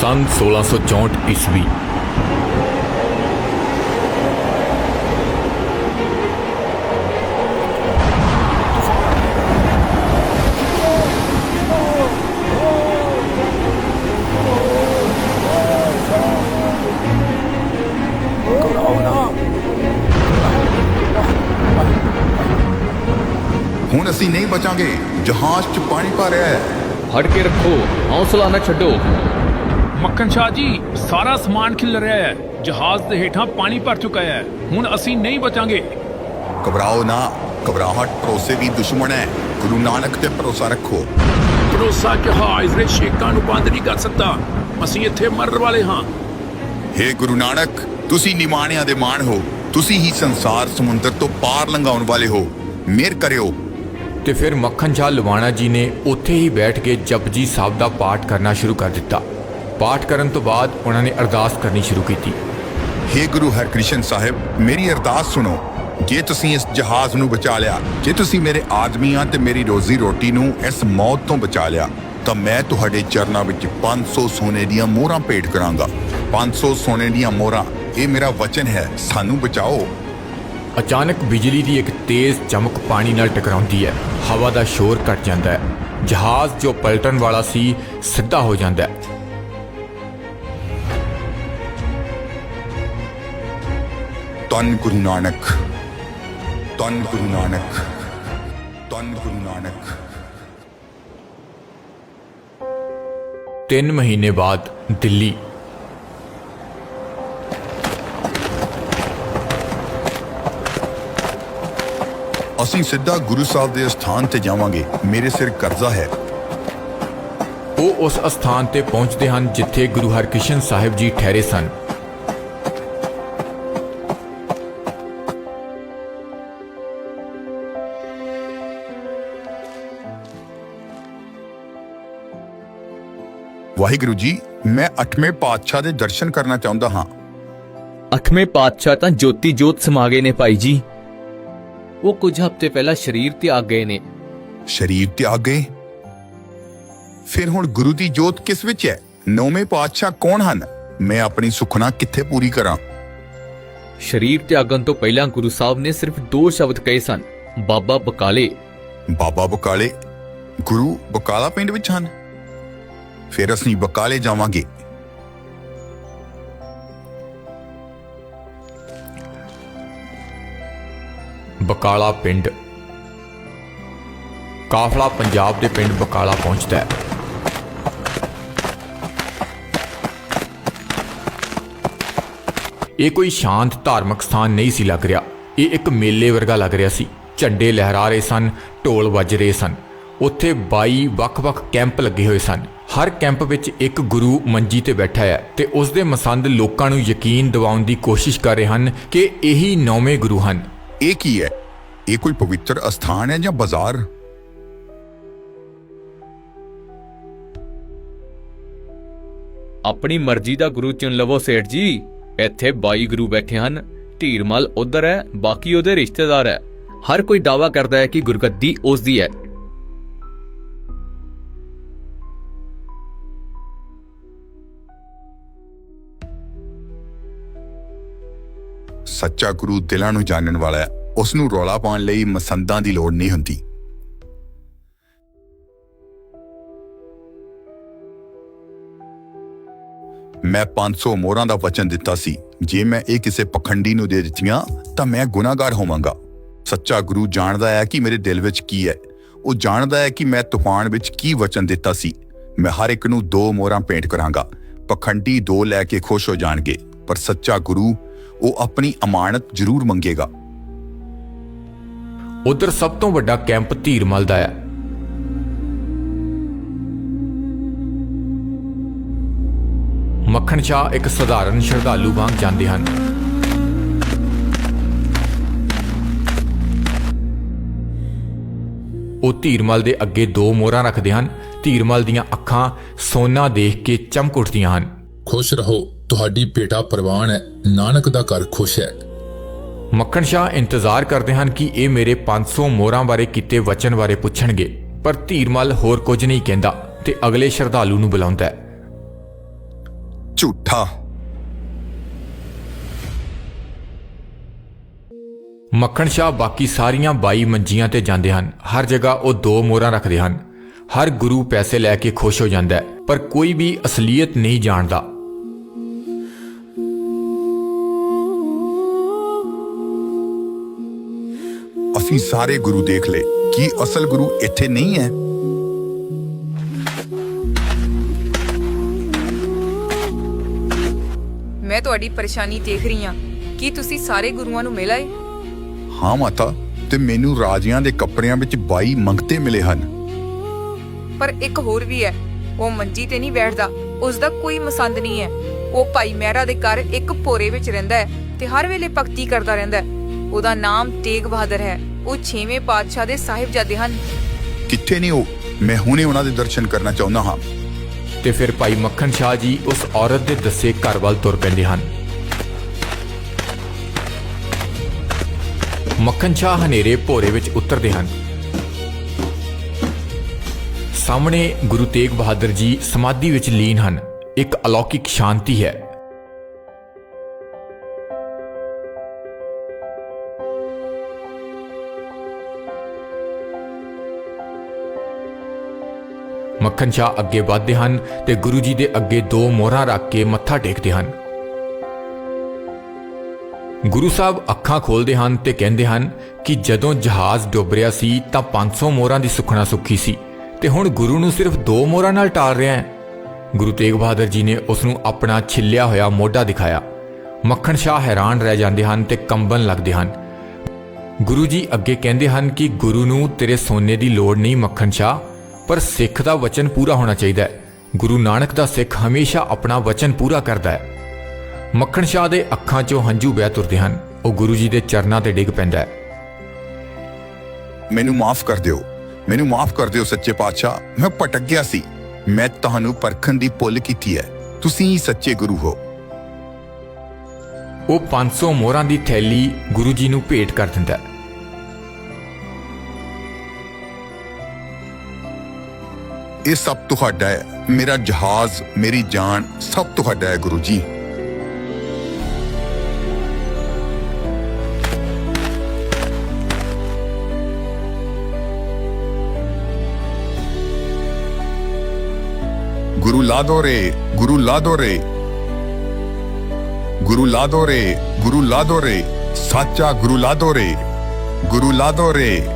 ਸੰਨ 1664 ਈਸਵੀ। ਹੁਣ ਅਸੀਂ ਨਹੀਂ ਬਚਾਂਗੇ। ਜਹਾਜ਼ 'ਚ ਪਾਣੀ ਭਰ ਰਿਹਾ ਹੈ। ਹਟ ਕੇ ਰੱਖੋ। ਹੌਸਲਾ ਨਾ ਛੱਡੋ। ਮੱਖਣ ਸ਼ਾਹ ਜੀ ਸਾਰਾ ਸਮਾਨ ਖਿਲ ਰਿਹਾ ਹੈ। ਜਹਾਜ਼ ਦੇ ਹੇਠਾਂ ਪਾਣੀ ਭਰ ਚੁੱਕਾ ਹੈ। ਹੁਣ ਅਸੀਂ ਨਹੀਂ ਬਚਾਂਗੇ। ਘਬਰਾਓ ਨਾ। ਘਬਰਾਹਟ ਭਰੋਸੇ ਦੀ ਦੁਸ਼ਮਣ ਹੈ। ਗੁਰੂ ਨਾਨਕ ਤੇ ਭਰੋਸਾ ਰੱਖੋ। ਭਰੋਸਾ ਜਹਾਜ਼ ਦੇ ਛੇਕਾਂ ਨੂੰ ਬੰਦ ਨਹੀਂ ਕਰ ਸਕਦਾ। ਅਸੀਂ ਇੱਥੇ ਮਰਨ ਵਾਲੇ ਹਾਂ। ਹੇ ਗੁਰੂ ਨਾਨਕ ਤੁਸੀਂ ਨਿਮਾਣਿਆਂ ਦੇ ਮਾਣ ਹੋ। ਤੁਸੀਂ ਹੀ ਸੰਸਾਰ ਸਮੁੰਦਰ ਤੋਂ ਪਾਰ ਲੰਘਾਉਣ ਵਾਲੇ ਹੋ। ਮਿਹਰ ਕਰਿਓ। ਤੇ ਫਿਰ ਮੱਖਣ ਸ਼ਾਹ ਲਵਾਣਾ ਜੀ ਨੇ ਉੱਥੇ ਹੀ ਬੈਠ ਕੇ ਜਪਜੀ ਸਾਹਿਬ ਦਾ ਪਾਠ ਕਰਨਾ ਸ਼ੁਰੂ ਕਰ ਦਿੱਤਾ। ਪਾਠ ਕਰਨ ਤੋਂ ਬਾਅਦ ਉਹਨਾਂ ਨੇ ਅਰਦਾਸ ਕਰਨੀ ਸ਼ੁਰੂ ਕੀਤੀ। ਹੇ ਗੁਰੂ ਹਰਕ੍ਰਿਸ਼ਨ ਸਾਹਿਬ ਮੇਰੀ ਅਰਦਾਸ ਸੁਣੋ। ਜੇ ਤੁਸੀਂ ਇਸ ਜਹਾਜ਼ ਨੂੰ ਬਚਾ ਲਿਆ ਜੇ ਤੁਸੀਂ ਮੇਰੇ ਆਦਮੀਆਂ ਤੇ ਮੇਰੀ ਰੋਜ਼ੀ ਰੋਟੀ ਨੂੰ ਇਸ ਮੌਤ ਤੋਂ ਬਚਾ ਲਿਆ ਤਾਂ ਮੈਂ ਤੁਹਾਡੇ ਚਰਨਾਂ ਵਿੱਚ 500 ਸੋਨੇ ਦੀਆਂ ਮੋਹਰਾਂ ਭੇਟ ਕਰਾਂਗਾ। 500 ਸੋਨੇ ਦੀਆਂ ਮੋਹਰਾਂ ਇਹ ਮੇਰਾ ਵਚਨ ਹੈ ਸਾਨੂੰ ਬਚਾਓ। ਅਚਾਨਕ ਬਿਜਲੀ ਦੀ ਇੱਕ ਤੇਜ਼ ਚਮਕ ਪਾਣੀ ਨਾਲ ਟਕਰਾਉਂਦੀ ਹੈ। ਹਵਾ ਦਾ ਸ਼ੋਰ ਘਟ ਜਾਂਦਾ ਹੈ। ਜਹਾਜ਼ ਜੋ ਪਲਟਣ ਵਾਲਾ ਸੀ ਸਿੱਧਾ ਹੋ ਜਾਂਦਾ ਹੈ। ਧੰਨ ਗੁਰੂ ਨਾਨਕ ਧੰਨ ਗੁਰੂ ਨਾਨਕ ਧੰਨ ਗੁਰੂ ਨਾਨਕ 3 ਮਹੀਨੇ ਬਾਅਦ ਦਿੱਲੀ। ਅਸੀਂ ਸਿੱਧਾ ਗੁਰੂ ਸਾਹਿਬ ਦੇ ਸਥਾਨ ਤੇ ਜਾਵਾਂਗੇ। ਮੇਰੇ ਸਿਰ ਕਰਜ਼ਾ ਹੈ। ਉਹ ਉਸ ਅਸਥਾਨ ਤੇ ਪਹੁੰਚਦੇ ਹਨ ਜਿੱਥੇ ਗੁਰੂ ਹਰਕ੍ਰਿਸ਼ਨ ਸਾਹਿਬ ਜੀ ਠਹਿਰੇ ਸਨ। ਵਾਹਿਗੁਰੂ ਜੀ ਮੈਂ ਅਠਵੇਂ ਪਾਤਸ਼ਾਹ ਦੇ ਦਰਸ਼ਨ ਕਰਨਾ ਚਾਹੁੰਦਾ ਹਾਂ। ਅਖਵੇਂ ਪਾਤਸ਼ਾਹ ਤਾਂ ਜੋਤੀ ਜੋਤ ਸਮਾ ਗਏ ਨੇ ਭਾਈ ਜੀ। ਉਹ ਕੁਝ ਹਫ਼ਤੇ ਪਹਿਲਾਂ ਸ਼ਰੀਰ ਤਿਆਗ ਗਏ ਨੇ। ਸ਼ਰੀਰ ਤਿਆਗ ਗਏ? ਫਿਰ ਹੁਣ ਗੁਰੂ ਦੀ ਜੋਤ ਕਿਸ ਵਿੱਚ ਹੈ? ਨੌਵੇਂ ਪਾਤਸ਼ਾਹ ਕੌਣ ਹਨ? ਮੈਂ ਆਪਣੀ ਸੁਖਨਾ ਕਿੱਥੇ ਪੂਰੀ ਕਰਾਂ? ਸ਼ਰੀਰ ਤਿਆਗਣ ਤੋਂ ਪਹਿਲਾਂ ਗੁਰੂ ਸਾਹਿਬ ਨੇ ਸਿਰਫ ਦੋ ਸ਼ਬਦ ਕਹੇ ਸਨ ਬਾਬਾ ਬਕਾਲੇ। ਬਾਬਾ ਬਕਾਲੇ ਗੁਰੂ ਬਕਾਲਾ ਪਿੰਡ ਵਿੱਚ ਹਨ? ਫਿਰ ਅਸੀਂ ਬਕਾਲੇ ਜਾਵਾਂਗੇ। ਬਕਾਲਾ ਪਿੰਡ। ਕਾਫਲਾ ਪੰਜਾਬ ਦੇ ਪਿੰਡ ਬਕਾਲਾ ਪਹੁੰਚਦਾ ਹੈ। ਇਹ ਕੋਈ ਸ਼ਾਂਤ ਧਾਰਮਿਕ ਸਥਾਨ ਨਹੀਂ ਸੀ ਲੱਗ ਰਿਹਾ। ਇਹ ਇੱਕ ਮੇਲੇ ਵਰਗਾ ਲੱਗ ਰਿਹਾ ਸੀ। ਝੰਡੇ ਲਹਿਰਾ ਰਹੇ ਸਨ, ਢੋਲ ਵੱਜ ਰਹੇ ਸਨ। ਉੱਥੇ 22 ਵੱਖ-ਵੱਖ ਕੈਂਪ ਲੱਗੇ ਹੋਏ ਸਨ। ਹਰ ਕੈਂਪ ਵਿੱਚ ਇੱਕ ਗੁਰੂ ਮੰਜੀ ਤੇ ਬੈਠਾ ਹੈ ਤੇ ਉਸ ਦੇ ਮਸੰਦ ਲੋਕਾਂ ਨੂੰ ਯਕੀਨ ਦਿਵਾਉਣ ਦੀ ਕੋਸ਼ਿਸ਼ ਕਰ ਰਹੇ ਹਨ ਕਿ ਇਹੀ ਨੌਵੇਂ ਗੁਰੂ ਹਨ। ਇਹ ਕੀ ਹੈ? ਇਹ ਕੋਈ ਪਵਿੱਤਰ ਅਸਥਾਨ ਹੈ ਜਾਂ ਬਾਜ਼ਾਰ? ਆਪਣੀ ਮਰਜ਼ੀ ਦਾ ਗੁਰੂ ਚੁਣ ਲਵੋ ਸੇਠ ਜੀ। ਇੱਥੇ 22 ਗੁਰੂ ਬੈਠੇ ਹਨ। ਢੀਰਮਲ ਉਧਰ ਹੈ ਬਾਕੀ ਉਹਦੇ ਰਿਸ਼ਤੇਦਾਰ ਹੈ। ਹਰ ਕੋਈ ਦਾਵਾ ਕਰਦਾ ਹੈ ਕਿ ਗੁਰਗੱਦੀ ਉਸ ਦੀ ਹੈ। ਸੱਚਾ ਗੁਰੂ ਦਿਲਾਂ ਨੂੰ ਜਾਣਨ ਵਾਲਾ ਹੈ ਉਸ ਨੂੰ ਰੌਲਾ ਪਾਉਣ ਲਈ ਮਸੰਦਾਂ ਦੀ ਲੋੜ ਨਹੀਂ ਹੁੰਦੀ। ਮੈਂ 500 ਮੋਹਰਾਂ ਦਾ ਵਚਨ ਦਿੱਤਾ ਸੀ, ਜੇ ਮੈਂ ਇਹ ਕਿਸੇ ਪਖੰਡੀ ਨੂੰ ਦੇ ਦਿੱਤੀਆਂ, ਤਾਂ ਮੈਂ ਗੁਨਾਹਗਾਰ ਹੋਵਾਂਗਾ। ਸੱਚਾ ਗੁਰੂ ਜਾਣਦਾ ਹੈ ਕਿ ਮੇਰੇ ਦਿਲ ਵਿੱਚ ਕੀ ਹੈ। ਉਹ ਜਾਣਦਾ ਹੈ ਕਿ ਮੈਂ ਤੂਫਾਨ ਵਿੱਚ ਕੀ ਵਚਨ ਦਿੱਤਾ ਸੀ। ਮੈਂ ਹਰ ਇੱਕ ਨੂੰ ਦੋ ਮੋਹਰਾਂ ਭੇਂਟ ਕਰਾਂਗਾ। ਪਖੰਡੀ ਦੋ ਲੈ ਕੇ ਖੁਸ਼ ਹੋ ਜਾਣਗੇ, ਪਰ ਸੱਚਾ ਗੁਰੂ ਉਹ ਆਪਣੀ ਅਮਾਨਤ ਜ਼ਰੂਰ ਮੰਗੇਗਾ। ਉਧਰ ਸਭ ਤੋਂ ਵੱਡਾ ਕੈਂਪ ਧੀਰਮਲ ਦਾ ਹੈ। ਮੱਖਣ ਸ਼ਾਹ ਇੱਕ ਸਧਾਰਨ ਸ਼ਰਧਾਲੂ ਵਾਂਗ ਜਾਂਦੇ ਹਨ। ਉਹ ਧੀਰਮਲ ਦੇ ਅੱਗੇ ਦੋ ਮੋਹਰਾਂ ਰੱਖਦੇ ਹਨ। ਧੀਰਮਲ ਦੀਆਂ ਅੱਖਾਂ ਸੋਨਾ ਦੇਖ ਕੇ ਚਮਕ ਉੱਠਦੀਆਂ ਹਨ। ਖੁਸ਼ ਰਹੋ। ਤੁਹਾਡੀ ਬੇਟਾ ਪ੍ਰਵਾਨ ਹੈ ਨਾਨਕ ਦਾ ਘਰ ਖੁਸ਼ ਹੈ। ਮੱਖਣ ਸ਼ਾਹ ਇੰਤਜ਼ਾਰ ਕਰਦੇ ਹਨ ਕਿ ਇਹ ਮੇਰੇ 500 ਮੋਹਰਾਂ ਬਾਰੇ ਕੀਤੇ ਵਚਨ ਬਾਰੇ ਪੁੱਛਣਗੇ ਪਰ ਧੀਰਮਲ ਹੋਰ ਕੁਝ ਨਹੀਂ ਕਹਿੰਦਾ ਤੇ ਅਗਲੇ ਸ਼ਰਧਾਲੂ ਨੂੰ ਬੁਲਾਉਂਦਾ ਹੈ। ਝੂਠਾ। ਮੱਖਣ ਸ਼ਾਹ ਬਾਕੀ ਸਾਰੀਆਂ 22 ਮੰਜੀਆਂ ਤੇ ਜਾਂਦੇ ਹਨ। ਹਰ ਜਗ੍ਹਾ ਉਹ ਦੋ ਮੋਹਰਾਂ ਰੱਖਦੇ ਹਨ। ਹਰ ਗੁਰੂ ਪੈਸੇ ਲੈ ਕੇ ਖੁਸ਼ ਹੋ ਜਾਂਦਾ ਹੈ ਪਰ ਕੋਈ ਵੀ ਅਸਲੀਅਤ ਨਹੀਂ ਜਾਣਦਾ। ਅਸੀਂ ਸਾਰੇ ਗੁਰੂ ਦੇਖ ਲਏ। ਕੀ ਅਸਲ ਗੁਰੂ ਇੱਥੇ ਨਹੀਂ ਹੈ? ਮੈਂ ਤੁਹਾਡੀ ਪਰੇਸ਼ਾਨੀ ਦੇਖ ਰਹੀ ਹਾਂ। ਕੀ ਤੁਸੀਂ ਸਾਰੇ ਗੁਰੂਆਂ ਨੂੰ ਮਿਲ? ਆਏ ਹਾਂ ਮਾਤਾ ਤੇ ਮੈਨੂੰ ਰਾਜਿਆਂ ਦੇ ਕੱਪੜਿਆਂ ਵਿੱਚ 22 ਮੰਗਤੇ ਮਿਲੇ ਹਨ। ਪਰ ਇੱਕ ਹੋਰ ਵੀ ਹੈ ਉਹ ਮੰਜੀ ਤੇ ਨਹੀਂ ਬੈਠਦਾ। ਉਸ ਦਾ ਕੋਈ ਮਸੰਦ ਨਹੀਂ ਹੈ। ਉਹ ਭਾਈ ਮਹਿਰਾ ਦੇ ਘਰ ਇੱਕ ਭੋਰੇ ਵਿੱਚ ਰਹਿੰਦਾ ਹੈ ਤੇ ਹਰ ਵੇਲੇ ਭਗਤੀ ਕਰਦਾ ਰਹਿੰਦਾ ਹੈ। ਉਹਦਾ ਨਾਮ ਤੇਗ ਬਹਾਦਰ ਹੈ। ਉਹ 6ਵੇਂ ਪਾਤਸ਼ਾਹ ਦੇ ਸਾਹਿਬਜ਼ਾਦੇ ਹਨ। ਕਿੱਥੇ ਨੇ ਉਹ? ਮੈਂ ਹੁਣੇ ਉਹਨਾਂ ਦੇ ਦਰਸ਼ਨ ਕਰਨਾ ਚਾਹੁੰਦਾ ਹਾਂ। ਤੇ ਫਿਰ ਭਾਈ ਮੱਖਣ ਸ਼ਾਹ ਜੀ ਉਸ ਔਰਤ ਦੇ ਦੱਸੇ ਘਰ ਵੱਲ ਤੁਰ ਪੈਂਦੇ ਹਨ। ਮੱਖਣ ਸ਼ਾਹ ਹਨੇਰੇ ਭੋਰੇ ਵਿੱਚ ਉਤਰਦੇ ਹਨ। ਸਾਹਮਣੇ ਗੁਰੂ ਤੇਗ ਬਹਾਦਰ ਜੀ ਸਮਾਧੀ ਵਿੱਚ ਲੀਨ ਹਨ। ਇੱਕ ਅਲੌਕਿਕ ਸ਼ਾਂਤੀ ਹੈ। ਮੱਖਣ ਸ਼ਾਹ ਅੱਗੇ ਵਧਦੇ ਹਨ ਤੇ ਗੁਰੂ ਜੀ ਦੇ ਅੱਗੇ ਦੋ ਮੋਹਰਾਂ ਰੱਖ ਕੇ ਮੱਥਾ ਟੇਕਦੇ ਹਨ। ਗੁਰੂ ਸਾਹਿਬ ਅੱਖਾਂ ਖੋਲਦੇ ਹਨ ਤੇ ਕਹਿੰਦੇ ਹਨ ਕਿ ਜਦੋਂ ਜਹਾਜ਼ ਡੁੱਬ ਰਿਹਾ ਸੀ ਤਾਂ 500 ਮੋਹਰਾਂ ਦੀ ਸੁਖਣਾ ਸੁੱਖੀ ਸੀ ਤੇ ਹੁਣ ਗੁਰੂ ਨੂੰ ਸਿਰਫ ਦੋ ਮੋਹਰਾਂ ਨਾਲ ਟਾਲ ਰਿਹਾ ਹੈ। ਗੁਰੂ ਤੇਗ ਬਹਾਦਰ ਜੀ ਨੇ ਉਸ ਨੂੰ ਆਪਣਾ ਛਿੱਲਿਆ ਹੋਇਆ ਮੋਢਾ ਦਿਖਾਇਆ। ਮੱਖਣ ਸ਼ਾਹ ਹੈਰਾਨ ਰਹਿ ਜਾਂਦੇ ਹਨ ਤੇ ਕੰਬਣ ਲੱਗਦੇ ਹਨ। ਗੁਰੂ ਜੀ ਅੱਗੇ ਕਹਿੰਦੇ ਹਨ ਕਿ ਗੁਰੂ ਨੂੰ ਤੇਰੇ ਸੋਨੇ ਦੀ ਲੋੜ ਨਹੀਂ ਮੱਖਣ ਸ਼ਾਹ ਪਰ ਸਿੱਖ ਦਾ ਵਚਨ ਪੂਰਾ ਹੋਣਾ ਚਾਹੀਦਾ ਹੈ। ਗੁਰੂ ਨਾਨਕ ਦਾ ਸਿੱਖ ਹਮੇਸ਼ਾ ਆਪਣਾ ਵਚਨ ਪੂਰਾ ਕਰਦਾ ਹੈ। ਮੱਖਣ ਸ਼ਾਹ ਦੇ ਅੱਖਾਂ 'ਚੋਂ ਹੰਝੂ ਵਹਿ ਤੁਰਦੇ ਹਨ। ਉਹ ਗੁਰੂ ਜੀ ਦੇ ਚਰਨਾਂ ਤੇ ਡਿੱਗ ਪੈਂਦਾ ਹੈ। ਮੈਨੂੰ ਮਾਫ ਕਰ ਦਿਓ। ਮੈਨੂੰ ਮਾਫ ਕਰ ਦਿਓ ਸੱਚੇ ਪਾਤਸ਼ਾਹ। ਮੈਂ ਭਟਕ ਗਿਆ ਸੀ। ਮੈਂ ਤੁਹਾਨੂੰ ਪਰਖਣ ਦੀ ਭੁੱਲ ਕੀਤੀ ਹੈ। ਤੁਸੀਂ ਹੀ ਸੱਚੇ ਗੁਰੂ ਹੋ। ਉਹ 500 ਮੋਹਰਾਂ ਦੀ ਥੈਲੀ ਗੁਰੂ ਜੀ ਨੂੰ ਭੇਟ ਕਰ ਦਿੰਦਾ ਹੈ। ਇਹ ਸਭ ਤੁਹਾਡਾ ਹੈ। ਮੇਰਾ ਜਹਾਜ਼, ਮੇਰੀ ਜਾਨ ਸਭ ਤੁਹਾਡਾ ਹੈ ਗੁਰੂ ਜੀ। ਗੁਰੂ ਲਾਦੋ ਰੇ, ਗੁਰੂ ਲਾਦੋ ਰੇ। ਗੁਰੂ ਲਾਦੋ ਰੇ, ਗੁਰੂ ਲਾਦੋ ਰੇ। ਸੱਚਾ ਗੁਰੂ ਲਾਦੋ ਰੇ, ਗੁਰੂ ਲਾਦੋ ਰੇ।